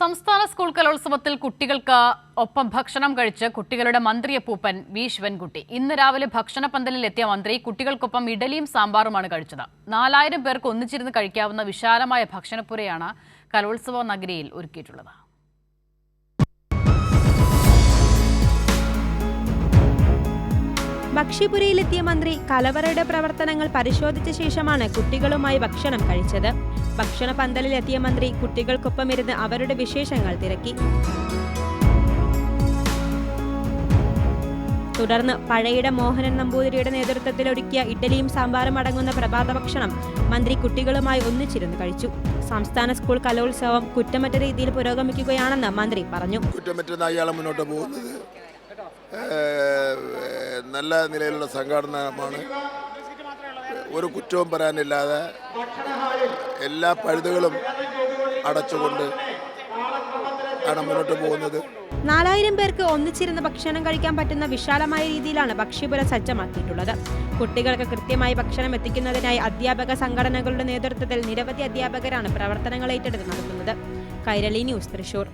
സംസ്ഥാന സ്കൂൾ കലോത്സവത്തിൽ കുട്ടികൾക്ക് ഒപ്പം ഭക്ഷണം കഴിച്ച് കുട്ടികളുടെ മന്ത്രിയപ്പൂപ്പൻ വി. ശിവൻകുട്ടി. ഇന്ന് രാവിലെ ഭക്ഷണ പന്തലിൽ എത്തിയ മന്ത്രി കുട്ടികൾക്കൊപ്പം ഇഡലിയും സാമ്പാറുമാണ് കഴിച്ചത്. നാലായിരം പേർക്ക് ഒന്നിച്ചിരുന്ന് കഴിക്കാവുന്ന വിശാലമായ ഭക്ഷണപ്പുരയാണ് കലോത്സവ നഗരിയിൽ ഒരുക്കിയിട്ടുള്ളത്. ഭക്ഷ്യപുരയിലെത്തിയ മന്ത്രി കലവറയുടെ പ്രവർത്തനങ്ങൾ പരിശോധിച്ച ശേഷമാണ് കുട്ടികളുമായി ഭക്ഷണം കഴിച്ചത്. ഭക്ഷണ പന്തലിലെത്തിയ മന്ത്രി കുട്ടികൾക്കൊപ്പം ഇരുന്ന് അവരുടെ വിശേഷങ്ങൾ തിരക്കി. തുടർന്ന് പഴയിട മോഹനൻ നമ്പൂതിരിയുടെ നേതൃത്വത്തിൽ ഒരുക്കിയ ഇഡ്ഡലിയും സാമ്പാറും അടങ്ങുന്ന പ്രഭാത ഭക്ഷണം മന്ത്രി കുട്ടികളുമായി ഒന്നിച്ചിരുന്ന് കഴിച്ചു. സംസ്ഥാന സ്കൂൾ കലോത്സവം കുറ്റമറ്റ രീതിയിൽ പുരോഗമിക്കുകയാണെന്ന് മന്ത്രി പറഞ്ഞു. കുറ്റമറ്റ മുന്നോട്ട് പോകുന്നത്. നല്ല നിലയിലുള്ള സംഘടനമാണ്. ഒരു കുറ്റവും പറയാനില്ലാതെ എല്ലാ പഴുതുകളും അടച്ചുകൊണ്ട് ആണ് മുന്നോട്ട് പോകുന്നത്. നാലായിരം പേർക്ക് ഒന്നിച്ചിരുന്ന് ഭക്ഷണം കഴിക്കാൻ പറ്റുന്ന വിശാലമായ രീതിയിലാണ് ഭക്ഷ്യപുര സജ്ജമാക്കിയിട്ടുള്ളത്. കുട്ടികൾക്ക് കൃത്യമായി ഭക്ഷണം എത്തിക്കുന്നതിനായി അധ്യാപക സംഘടനകളുടെ നേതൃത്വത്തിൽ നിരവധി അധ്യാപകരാണ് പ്രവർത്തനങ്ങൾ ഏറ്റെടുത്ത് നടത്തുന്നത്. കൈരളി ന്യൂസ് തൃശൂർ.